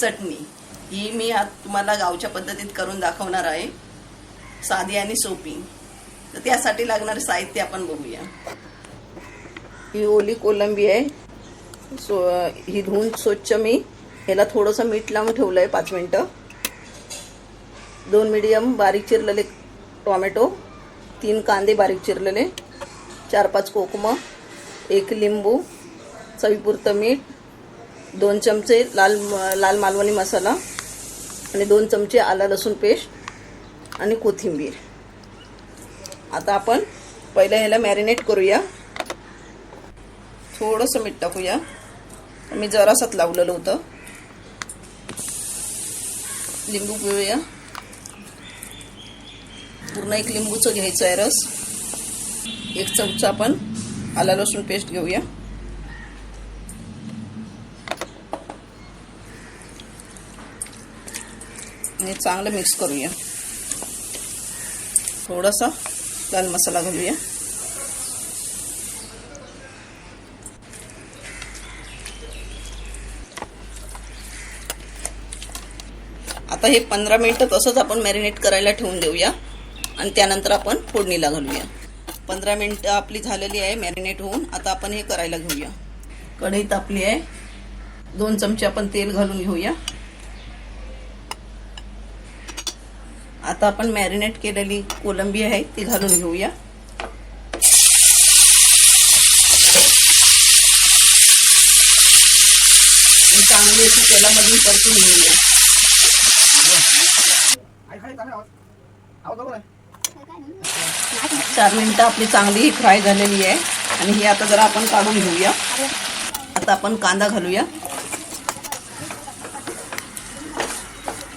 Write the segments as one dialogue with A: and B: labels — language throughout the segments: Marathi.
A: चटणी ही मी आज तुम्हाला गावच्या पद्धतीत करून दाखवणार आहे. साधी आणि सोपी. तर त्यासाठी लागणारे साहित्य आपण बघूया. ही ओली कोलंबी आहे. सो ही धुवून स्वच्छ मी ह्याला थोडंसं मीठ लावून ठेवलं आहे पाच मिनटं. दोन मिडियम बारीक चिरलेले टॉमॅटो तीन कांदे बारीक चिरलेले चार पाच कोकमं एक लिंबू चवीपुरतं मीठ दोन चमचे लाल लाल मालवणी मसाला आणि दोन चमचे आला लसूण पेस्ट आणि कोथिंबीर. आता आपण पहिलं ह्याला मॅरिनेट करूया. थोडंसं मीठ टाकूया. मी जरासत लावलेलं होतं. लिंबू पिळूया. पूर्ण एक लिंबूचं घ्यायचं आहे रस. एक चमचा आपण आला लसूण पेस्ट घेऊया. आणि चांगलं मिक्स करूया. थोडासा लाल मसाला घालूया. आता हे पंधरा मिनटं तसंच आपण मॅरिनेट करायला ठेवून देऊया. आणि त्यानंतर आपण फोडणीला घालूया. पंधरा मिनिटं आपली झालेली आहे मॅरिनेट होऊन. आता आपण हे करायला घेऊया. कढई तापली आहे. दोन चमचे आपण तेल घालून घेऊया. आता आपण मॅरिनेट केलेली कोलंबी आहे ती घालून घेऊया. चांगली अशी तेलामधून परतून घेऊया. चार मिनिटं आपली चांगली फ्राय झालेली आहे. आणि ही आता जरा आपण काढून घेऊया. आता आपण कांदा घालूया.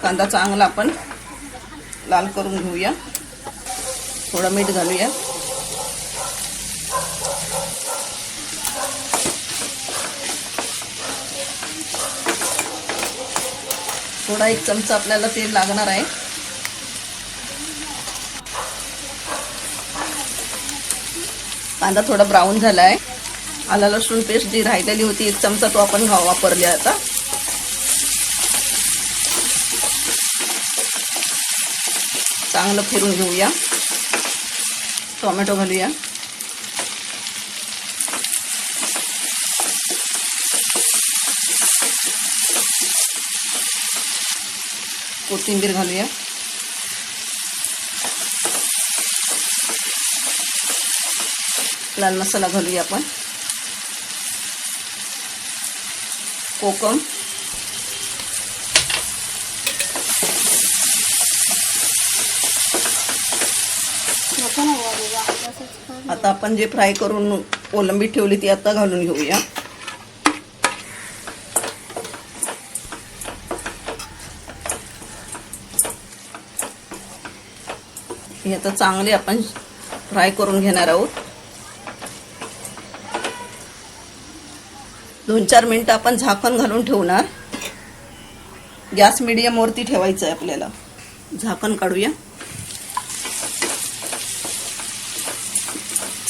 A: कांदा चांगला आपण लाल करून घेऊया. थोडं मीठ घालूया. थोडा एक चमचा आपल्याला तेल लागणार आहे. कांदा थोडा ब्राऊन झाला आहे आला लसूण पेस्ट जी राहिलेली होती एक चमचा तो आपण वापरली आता. चांगलं फिरून घेऊया. टोमॅटो घालूया. कोथिंबीर घालूया. लाल मसाला घालूया आपण. कोकम. आता आपण जे फ्राय करून कोलंबी ठेवली ती आता घालून घेऊया. हे आता चांगले आपण फ्राय करून घेणार आहोत. दोन चार मिनिटं आपण झाकण घालून ठेवणार. गॅस मिडियम वरती ठेवायचं आहे आपल्याला. झाकण काढूया.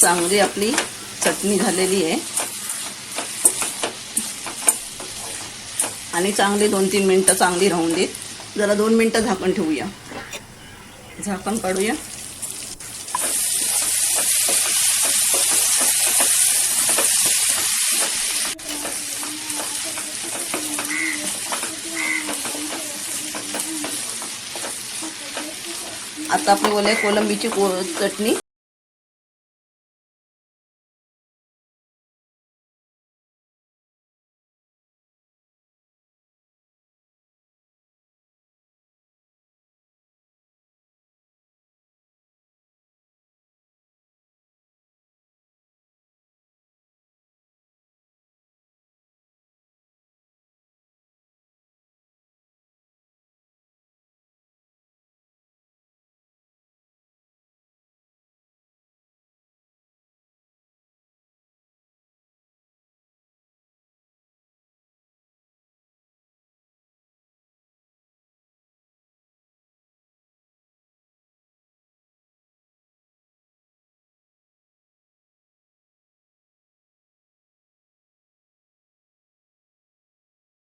A: चांगली आपली चटणी झालेली आहे. आणि चांगली दोन तीन मिनटं चांगली राहून देत. जरा दोन मिनटं झाकण ठेवूया. झाकण काढूया. आता आपली ओल्या कोलंबीची को चटणी